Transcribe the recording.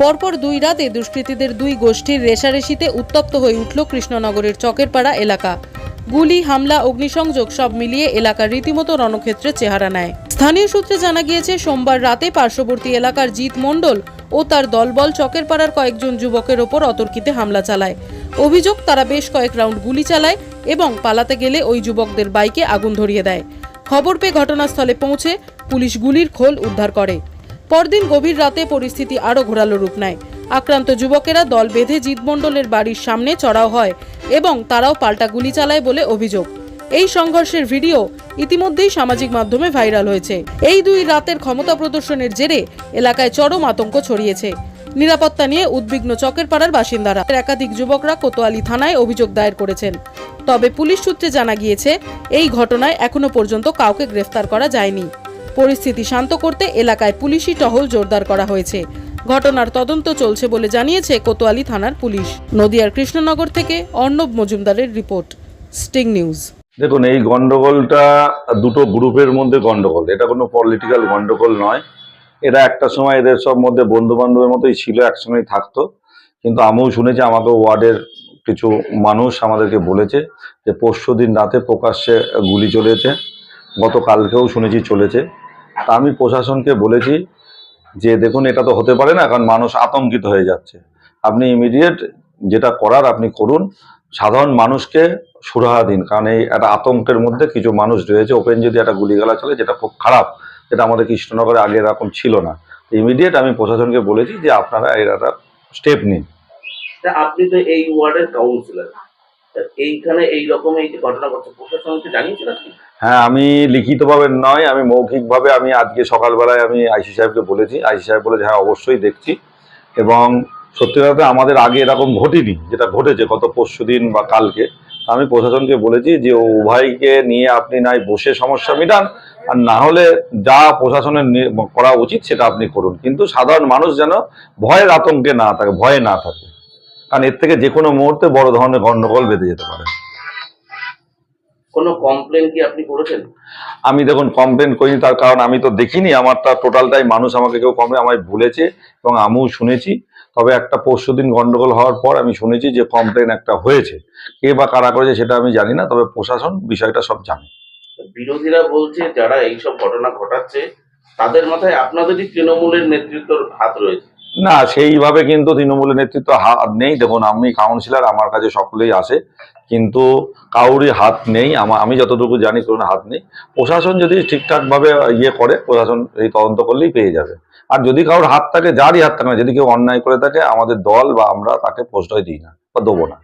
পরপর দুই রাতে দুষ্কৃতীদের দুই গোষ্ঠীর রেশারেশিতে উত্তপ্ত হয়ে উঠল কৃষ্ণনগরের চকেরপাড়া এলাকা। গুলি, হামলা, অগ্নিসংযোগ সব মিলিয়ে এলাকার রীতিমতো রণক্ষেত্রে চেহারা নেয়। স্থানীয় সূত্রে জানা গিয়েছে, সোমবার রাতে পার্শ্ববর্তী এলাকার জিৎ মণ্ডল ও তার দলবল চকের পাড়ার কয়েকজন যুবকের ওপর অতর্কিতে হামলা চালায়। অভিযোগ, তারা বেশ কয়েক রাউন্ড গুলি চালায় এবং পালাতে গেলে ওই যুবকদের বাইকে আগুন ধরিয়ে দেয়। খবর পেয়ে ঘটনাস্থলে পৌঁছে পুলিশ গুলির খোল উদ্ধার করে। পরদিন গভীর রাতে পরিস্থিতি আরও ঘোরালো রূপ নেয় আক্রান্ত যুবকেরা দল বেঁধে জিৎমণ্ডলের বাড়ির সামনে চড়াও হয় এবং তারাও পাল্টা গুলি চালায় বলে অভিযোগ। এই সংঘর্ষের ভিডিও ইতিমধ্যেই সামাজিক মাধ্যমে ভাইরাল হয়েছে। এই দুই রাতের ক্ষমতা প্রদর্শনের জেরে এলাকায় চরম আতঙ্ক ছড়িয়েছে। নিরাপত্তা নিয়ে উদ্বিগ্ন চকের পাড়ার বাসিন্দারা। একাধিক যুবকরা কোতোয়ালি থানায় অভিযোগ দায়ের করেছেন। তবে পুলিশ সূত্রে জানা গিয়েছে, এই ঘটনায় এখনও পর্যন্ত কাউকে গ্রেফতার করা যায়নি। পরিস্থিতি শান্ত করতে এলাকায় পুলিশি টহল জোরদার করা হয়েছে। ঘটনার তদন্ত চলছে বলে জানিয়েছে কোতোয়ালি থানার পুলিশ। নদিয়ার কৃষ্ণনগর থেকে অর্ণব মজুমদারের রিপোর্ট, স্টিং নিউজ। দেখুন, এই গন্ডগোলটা দুটো গ্রুপের মধ্যে গন্ডগোল এটা কোনো পলিটিক্যাল গন্ডগোল নয়। এরা একটা সময় এদের সব মধ্যে বন্ধু বান্ধবের মতোই ছিল, একসঙ্গেই থাকতো। কিন্তু আমিও শুনেছি, আমাকে ওয়ার্ডের কিছু মানুষ আমাদেরকে বলেছে যে পরশু দিন রাতে প্রকাশ্যে গুলি চলেছে। গতকালকেও শুনেছি চলেছে। তা আমি প্রশাসনকে বলেছি যে দেখুন, এটা তো হতে পারে না, কারণ মানুষ আতঙ্কিত হয়ে যাচ্ছে। আপনি ইমিডিয়েট যেটা করার আপনি করুন। সাধারণ মানুষকে সুরাহা দিন, কারণ এই একটা আতঙ্কের মধ্যে কিছু মানুষ রয়েছে। ওপেন যদি একটা গুলিগালা চলে, যেটা খুব খারাপ, যেটা আমাদের কৃষ্ণনগরে আগে এরকম ছিল না। ইমিডিয়েট আমি প্রশাসনকে বলেছি যে আপনারা এর একটা স্টেপ নিন। আপনি তো এই ওয়ার্ডের কাউন্সিলর এইখানে এই রকম এই ঘটনা ঘটছে প্রশাসনকে জানিয়েছেন আপনি হ্যাঁ আমি লিখিতভাবে নয়, আমি মৌখিকভাবে আমি আজকে সকালবেলায় আমি আইসি সাহেবকে বলেছি। আইসি সাহেব বলেছে হ্যাঁ অবশ্যই দেখছি। এবং সত্যি কথা আমাদের আগে এরকম ঘটেনি, যেটা ঘটেছে গত পরশু দিন বা কালকে। আমি প্রশাসনকে বলেছি যে উভয়কে নিয়ে আপনি নাই, বসে সমস্যা মিটান। আর না হলে যা প্রশাসনের করা উচিত সেটা আপনি করুন। কিন্তু সাধারণ মানুষ যেন ভয়ের আতঙ্কে না থাকে, ভয়ে না থাকে। কারণ এর থেকে যে কোনো মুহূর্তে বড় ধরনের গণ্ডগোল বেঁধে যেতে পারে। কোনো কমপ্লেন কি আপনি করেছেন? আমি দেখুন কমপ্লেন করিনি তার কারণ আমি তো দেখিনি আমারটা টোটালটাই মানুষ আমাকে কেউ কমে আমায় বলেছে এবং আমিও শুনেছি। তবে একটা পরশু দিন গন্ডগোল হওয়ার পর আমি শুনেছি যে কমপ্লেন একটা হয়েছে। কে বা কারা করেছে সেটা আমি জানি না তবে প্রশাসন বিষয়টা সব জানে। বিরোধীরা বলছে যারা এইসব ঘটনা ঘটাচ্ছে তাদের মাথায় আপনাদেরই তৃণমূলের নেতৃত্বর হাত রয়েছে। না, সেইভাবে কিন্তু তৃণমূলের নেতৃত্ব হাত নেই। দেখুন, আমি কাউন্সিলর, আমার কাছে সকলেই আসে, কিন্তু কাউরি হাত নেই। আমা- আমি যতটুকু জানি, কোনো হাত নেই। প্রশাসন যদি ঠিকঠাকভাবে ইয়ে করে, প্রশাসন এই তদন্ত করলেই পেয়ে যাবে। আর যদি কারোর হাত থাকে, যারই হাত থাকে যদি কেউ অন্যায় করে থাকে, আমাদের দল বা আমরা তাকে প্রশ্রয় দিই না বা দেবো না।